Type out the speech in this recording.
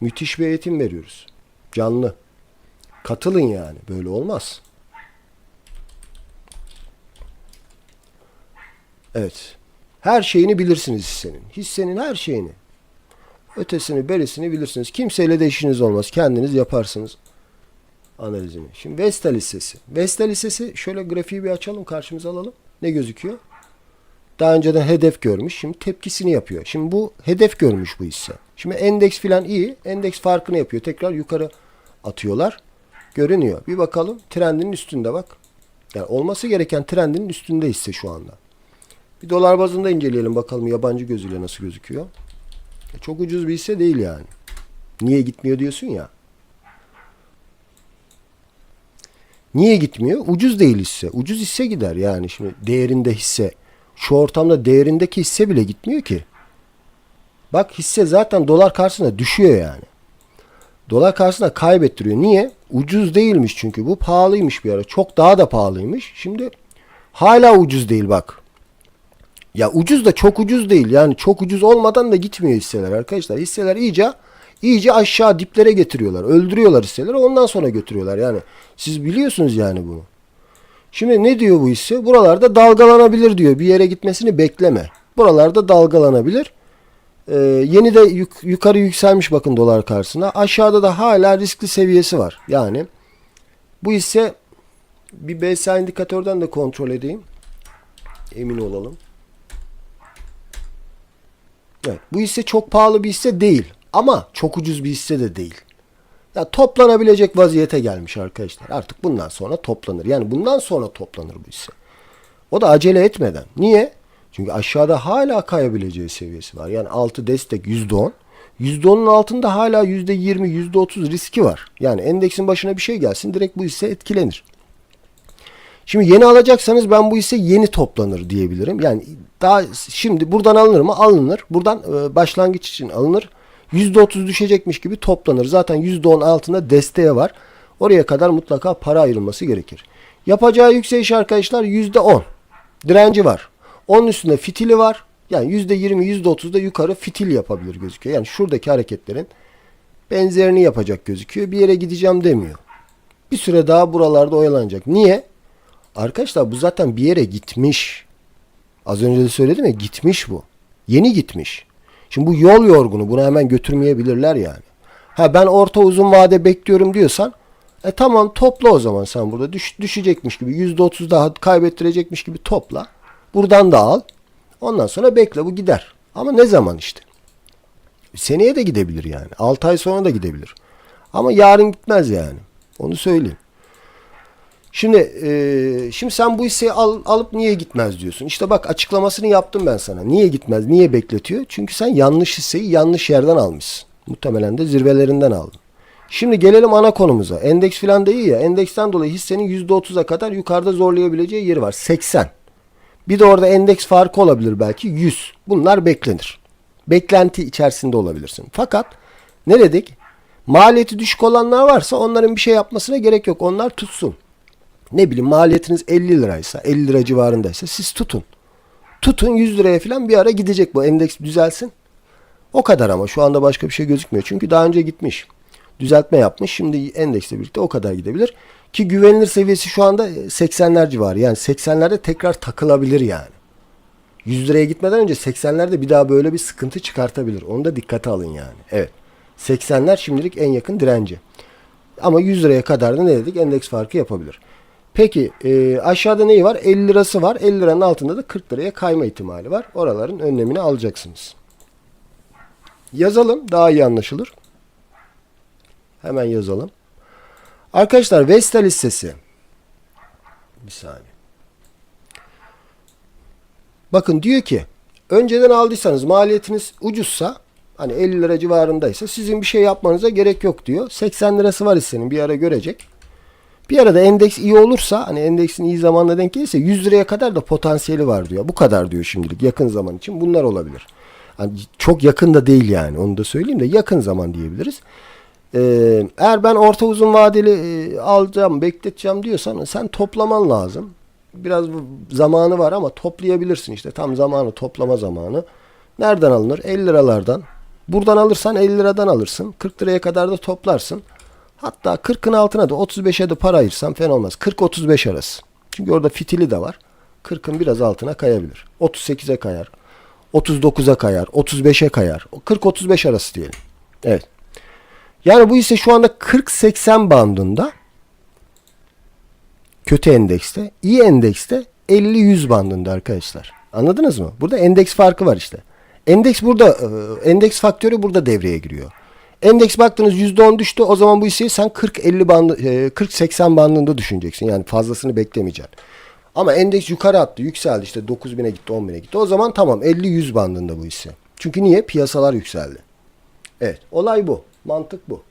Müthiş bir eğitim veriyoruz. Canlı. Katılın yani. Böyle olmaz. Evet. Her şeyini bilirsiniz hissenin. Hissenin her şeyini. Ötesini, berisini bilirsiniz. Kimseyle de işiniz olmaz. Kendiniz yaparsınız analizini. Şimdi Vestel hissesi. Vestel hissesi şöyle grafiği bir açalım karşımıza alalım. Ne gözüküyor? Daha önceden hedef görmüş. Şimdi tepkisini yapıyor. Şimdi bu hedef görmüş bu hisse. Şimdi endeks filan iyi. Endeks farkını yapıyor. Tekrar yukarı atıyorlar. Görünüyor. Bir bakalım. Trendinin üstünde bak. Yani olması gereken trendinin üstünde hisse şu anda. Bir dolar bazında inceleyelim bakalım yabancı gözüyle nasıl gözüküyor. E, Çok ucuz bir hisse değil yani. Niye gitmiyor diyorsun ya. Niye gitmiyor? Ucuz değil hisse. Ucuz hisse gider yani şimdi değerinde hisse. Şu ortamda değerindeki hisse bile gitmiyor ki. Bak hisse zaten dolar karşısında düşüyor yani. Dolar karşısında kaybettiriyor. Niye? Ucuz değilmiş çünkü bu pahalıymış bir ara. Çok daha da pahalıymış. Şimdi hala ucuz değil bak. Ya ucuz da çok ucuz değil. Yani çok ucuz olmadan da gitmiyor hisseler arkadaşlar. Hisseler iyice iyice aşağı diplere getiriyorlar. Öldürüyorlar hisseleri ondan sonra götürüyorlar. Yani siz biliyorsunuz yani bunu. Şimdi ne diyor bu hisse? Buralarda dalgalanabilir diyor. Bir yere gitmesini bekleme. Buralarda dalgalanabilir. Ee, yeni de yuk- yukarı yükselmiş bakın dolar karşısına. Aşağıda da hala riskli seviyesi var. Yani bu hisse bir BSA indikatörden de kontrol edeyim. Emin olalım. Evet, bu hisse çok pahalı bir hisse değil ama çok ucuz bir hisse de değil. Ya toplanabilecek vaziyete gelmiş arkadaşlar. Artık bundan sonra toplanır. Yani bundan sonra toplanır bu hisse. O da acele etmeden. Niye? Çünkü aşağıda hala kayabileceği seviyesi var. Yani altı destek %10. %10'un altında hala %20, %30 riski var. Yani endeksin başına bir şey gelsin direkt bu hisse etkilenir. Şimdi yeni alacaksanız ben bu hisse yeni toplanır diyebilirim. Yani daha şimdi buradan alınır mı? Alınır. Buradan e, başlangıç için alınır. %30 düşecekmiş gibi toplanır. Zaten %10 altında desteği var. Oraya kadar mutlaka para ayrılması gerekir. Yapacağı yükseliş arkadaşlar %10. Direnci var. Onun üstünde fitili var. Yani %20, %30 da yukarı fitil yapabilir gözüküyor. Yani şuradaki hareketlerin benzerini yapacak gözüküyor. Bir yere gideceğim demiyor. Bir süre daha buralarda oyalanacak. Niye? Arkadaşlar bu zaten bir yere gitmiş. Az önce de söyledim ya gitmiş bu. Yeni gitmiş. Şimdi bu yol yorgunu bunu hemen götürmeyebilirler yani. Ha ben orta uzun vade bekliyorum diyorsan e tamam topla o zaman sen burada düş, düşecekmiş gibi %30 daha kaybettirecekmiş gibi topla. Buradan da al. Ondan sonra bekle bu gider. Ama ne zaman işte? Seneye de gidebilir yani. 6 ay sonra da gidebilir. Ama yarın gitmez yani. Onu söyleyeyim. Şimdi e, şimdi sen bu hisseyi al, alıp niye gitmez diyorsun. İşte bak açıklamasını yaptım ben sana. Niye gitmez? Niye bekletiyor? Çünkü sen yanlış hisseyi yanlış yerden almışsın. Muhtemelen de zirvelerinden aldın. Şimdi gelelim ana konumuza. Endeks filan da iyi ya. Endeksten dolayı hissenin %30'a kadar yukarıda zorlayabileceği yeri var. 80. Bir de orada endeks farkı olabilir belki 100. Bunlar beklenir. Beklenti içerisinde olabilirsin. Fakat ne dedik? Maliyeti düşük olanlar varsa onların bir şey yapmasına gerek yok. Onlar tutsun ne bileyim maliyetiniz 50 liraysa 50 lira civarındaysa siz tutun. Tutun 100 liraya falan bir ara gidecek bu endeks düzelsin. O kadar ama şu anda başka bir şey gözükmüyor. Çünkü daha önce gitmiş. Düzeltme yapmış. Şimdi endeksle birlikte o kadar gidebilir. Ki güvenilir seviyesi şu anda 80'ler civarı. Yani 80'lerde tekrar takılabilir yani. 100 liraya gitmeden önce 80'lerde bir daha böyle bir sıkıntı çıkartabilir. Onu da dikkate alın yani. Evet. 80'ler şimdilik en yakın direnci. Ama 100 liraya kadar da ne dedik? Endeks farkı yapabilir. Peki e, aşağıda neyi var? 50 lirası var. 50 liranın altında da 40 liraya kayma ihtimali var. Oraların önlemini alacaksınız. Yazalım daha iyi anlaşılır. Hemen yazalım. Arkadaşlar Vestel hissesi. Bir saniye. Bakın diyor ki önceden aldıysanız maliyetiniz ucuzsa hani 50 lira civarındaysa sizin bir şey yapmanıza gerek yok diyor. 80 lirası var hissenin bir ara görecek. Bir arada endeks iyi olursa hani endeksin iyi zamanla denk gelirse 100 liraya kadar da potansiyeli var diyor. Bu kadar diyor şimdilik yakın zaman için bunlar olabilir. Hani çok yakın da değil yani onu da söyleyeyim de yakın zaman diyebiliriz. Ee, eğer ben orta uzun vadeli e, alacağım bekleteceğim diyorsan sen toplaman lazım. Biraz zamanı var ama toplayabilirsin işte tam zamanı toplama zamanı. Nereden alınır? 50 liralardan Buradan alırsan 50 liradan alırsın. 40 liraya kadar da toplarsın. Hatta 40'ın altına da 35'e de para ayırsan fena olmaz. 40-35 arası. Çünkü orada fitili de var. 40'ın biraz altına kayabilir. 38'e kayar. 39'a kayar. 35'e kayar. 40-35 arası diyelim. Evet. Yani bu ise şu anda 40-80 bandında kötü endekste. iyi endekste 50-100 bandında arkadaşlar. Anladınız mı? Burada endeks farkı var işte. Endeks burada, e, endeks faktörü burada devreye giriyor. Endeks baktınız %10 düştü. O zaman bu hisseyi sen 40-50 bandı, e, 40-80 bandında düşüneceksin. Yani fazlasını beklemeyeceksin. Ama endeks yukarı attı, yükseldi işte 9000'e gitti, 10.000'e gitti. O zaman tamam 50-100 bandında bu hisse. Çünkü niye? Piyasalar yükseldi. Evet, olay bu. Mantık bu.